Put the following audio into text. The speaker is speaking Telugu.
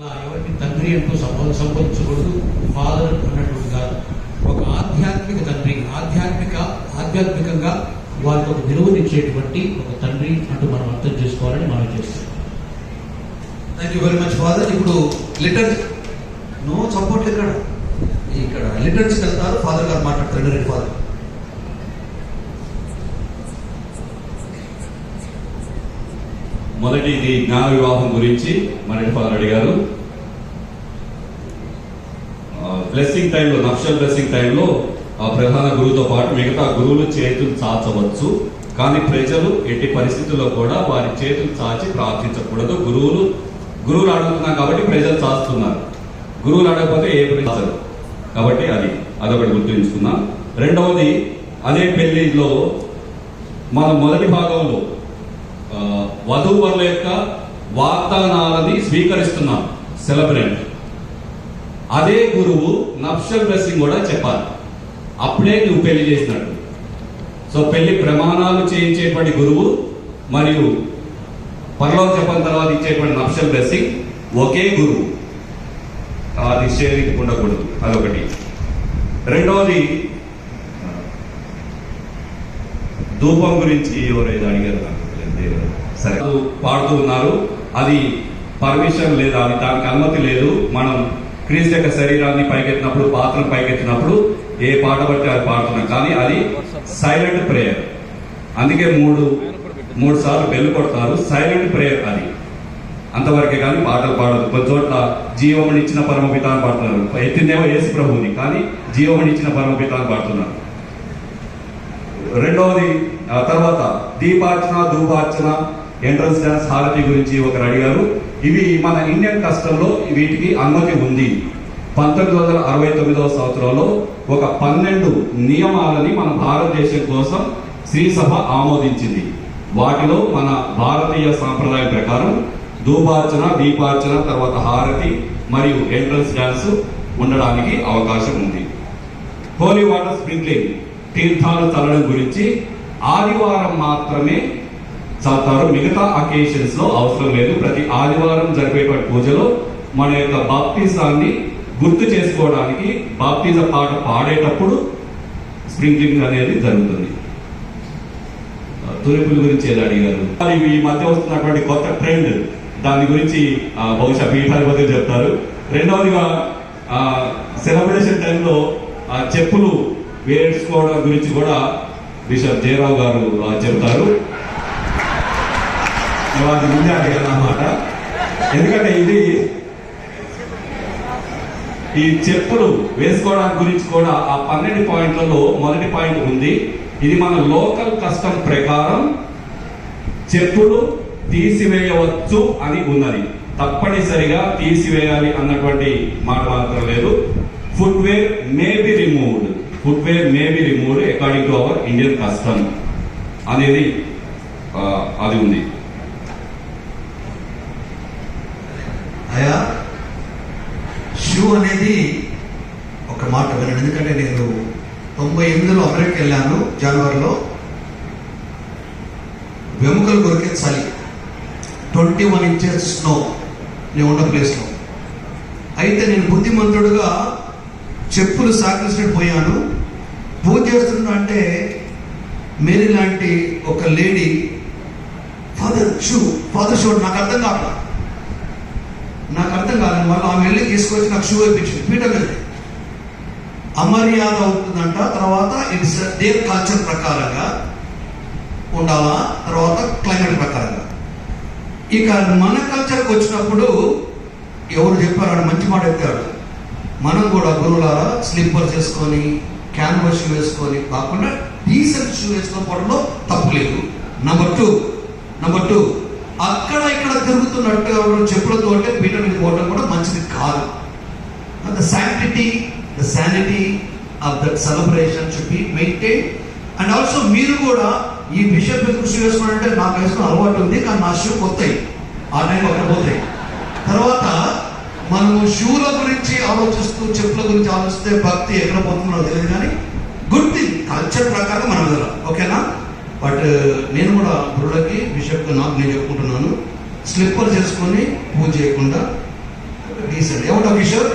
అలా ఎవరికి తండ్రి అంటూ సంబోధ సంబోధించకూడదు. ఫాదర్ అన్నట్టు కాదు ఒక ఆధ్యాత్మిక తండ్రి ఆధ్యాత్మిక ఆధ్యాత్మికంగా వారికి ఒక విలువనిచ్చేటువంటి ఒక తండ్రి అంటూ మనం అర్థం చేసుకోవాలని మనం చేస్తాం. Thank you very much father ఇప్పుడు లిటర్ నో సపోర్ట్ ఇక్కడ. ఇక్కడ లిటర్స్కి వెళ్తారు ఫాదర్ గారు మాట్లాడతారు. రెండు ఫాదర్ మొదటిది జ్ఞాన వివాహం గురించి మన ఫాదర్ అడిగారు బ్లెస్సింగ్ టైంలో నక్షల్ బ్లెస్సింగ్ టైంలో ఆ ప్రధాన గురువుతో పాటు మిగతా గురువులు చేతులు చాచవచ్చు. కానీ ప్రజలు ఎట్టి పరిస్థితుల్లో కూడా వారి చేతులు చాచి ప్రార్థించకూడదు. గురువులు గురువులు అడుగుతున్నారు కాబట్టి ప్రజలు చాస్తున్నారు. గురువులు అడగకపోతే ఏ ప్రజలు కాబట్టి అది అదొకటి గుర్తుంచుకుందాం రెండవది అదే పెళ్ళిలో మన మొదటి భాగంలో వధూవరుల యొక్క వాగ్దానాలని స్వీకరిస్తున్నాం సెలబ్రేట్ అదే గురువు నప్షల్ బ్లెస్సింగ్ కూడా చెప్పాలి. అప్పుడే నువ్వు పెళ్ళి చేసినట్టు. సో పెళ్ళి ప్రమాణాలు చేయించేటువంటి గురువు మరియు పరలోక చెప్పిన తర్వాత ఇచ్చేటువంటి నప్షల్ బ్లెస్సింగ్ ఒకే గురువు. అది షేరింగ్ ఉండకూడదు. అదొకటి. రెండవది ధూపం గురించి ఎవరైతే అడిగారు? నాకు సరే. పాడుతూ ఉన్నారు. అది పర్మిషన్ లేదా అది దానికి అనుమతి లేదు. మనం క్రీస్తు యొక్క శరీరాన్ని పైకెత్తినప్పుడు పాత్రను పైకెత్తినప్పుడు ఏ పాట బట్టి అది పాడుతున్నాం. కానీ అది సైలెంట్ ప్రేయర్ అందుకే మూడు మూడు సార్లు బెల్లు కొడతారు. సైలెంట్ ప్రేయర్ అది. అంతవరకే కానీ పాటలు పాడదు కొన్ని చోట్ల జీవమునిచ్చిన పరమపిత అని పాడుతున్నారు. ఎత్తిందేమో యేసు ప్రభువుని కానీ జీవమునిచ్చిన పరమపిత అని పాడుతున్నారు. రెండవది తర్వాత దీపార్చన ధూపార్చన ఎంట్రన్స్ డ్యాన్స్ హారతి గురించి ఒకరు అడిగారు. ఇవి మన ఇండియన్ కస్టంలో వీటికి అనుమతి ఉంది. పంతొమ్మిది వందల అరవై తొమ్మిదవ సంవత్సరంలో ఒక పన్నెండు నియమాలని మన భారతదేశం కోసం శ్రీసభ ఆమోదించింది. వాటిలో మన భారతీయ సాంప్రదాయం ప్రకారం ధూపార్చన దీపార్చన తర్వాత హారతి మరియు ఎంట్రన్స్ డ్యాన్స్ ఉండడానికి అవకాశం ఉంది. హోలీ వాటర్ స్ప్రింక్లింగ్ తీర్థాలు చల్లడం గురించి ఆదివారం మాత్రమే చదువుతారు మిగతా అకేషన్స్లో అవసరం లేదు. ప్రతి ఆదివారం జరిపేటువంటి పూజలో మన యొక్క బాప్తిజాన్ని గుర్తు చేసుకోవడానికి బాప్తిజ పాట పాడేటప్పుడు స్ప్రింక్లింగ్ అనేది జరుగుతుంది. తురుపుల గురించి ఎలా అడిగారు? అది ఈ మధ్య వస్తున్నటువంటి కొత్త ట్రెండ్ దాని గురించి బహుశా పీఠాధిపతి చెప్తారు. రెండవదిగా సెలబ్రేషన్ టైంలో చెప్పులు వేసుకోవడం గురించి కూడా బిషప్ జయరావు గారు చెప్తారు. వారి ముందే అడిగాను అన్నమాట. ఎందుకంటే ఇది ఈ చెప్పులు వేసుకోవడానికి గురించి కూడా ఆ పన్నెండు పాయింట్లలో మొదటి పాయింట్ ఉంది. ఇది మన లోకల్ కస్టమ్ ప్రకారం చెప్పులు తీసివేయవచ్చు అని ఉన్నది. తప్పనిసరిగా తీసివేయాలి అన్నటువంటి మాట మాత్రం లేదు. Footwear may be footwear may be removed according to our Indian custom అనేది అది ఉంది. అయా షూ అనేది ఒక మాట వినండి. ఎందుకంటే నేను తొంభై ఎనిమిదిలో అమెరికా వెళ్ళాను జనవరిలో. వెముకలు కొరికే చలి. Twenty one inches snow. నేను ఉన్న ప్లేస్లో అయితే నేను బుద్ధిమంతుడుగా చెప్పులు సాకరిసినట్టు పోయాను. పూజ చేస్తున్నా అంటే మేరీ లాంటి ఒక lady father shoe father shoe నాకు అర్థం కావాలి నాకు అర్థం కాలేదు. మళ్ళీ ఆమె వెళ్ళి తీసుకొచ్చి నాకు షూ వేయించింది పీట అమర్యాద అవుతుందంట. తర్వాత ఇట్స్ దేర్ కల్చర్ ప్రకారంగా ఉండాలా? తర్వాత క్లైమేట్ ప్రకారంగా. ఇక మన కల్చర్కి వచ్చినప్పుడు ఎవరు చెప్పారు మంచి మాట చెప్పారు. మనం కూడా గురువులారా స్లిప్పర్స్ వేసుకొని క్యాన్వాస్ షూ వేసుకొని కాకుండా డీసెంట్ షూ వేసుకొని పోవడంలో తప్పు లేదు. నంబర్ టూ నంబర్ టూ అక్కడ ఇక్కడ తిరుగుతున్నట్టు చెప్పులతో అంటే పీటర్ మీద పోవడం కూడా మంచిది కాదు. The sanity the sanity of that celebration should be maintain and also మీరు కూడా ఈ బిషప్ ఎందుకు షూ వేసుకోవాలంటే నాకు వేసుకున్న అలవాటు ఉంది కానీ నా షూ కొత్తాయి ఆ టైం అక్కడ పోతాయి. తర్వాత మనము షూల గురించి ఆలోచిస్తూ చెప్పుల గురించి ఆలోచిస్తే భక్తి ఎక్కడ పోతుందో తెలియదు కానీ గుడ్ థింగ్ కల్చర్ ప్రకారం మనం వెళ్ళాలి. ఓకేనా? బట్ uh, నేను కూడా గురుడకి బిషప్ నాకు నేను చెప్పుకుంటున్నాను. స్లిప్పర్ చేసుకొని పూజ చేయకుండా డీసెంట్. ఏమంటావు కిషోర్?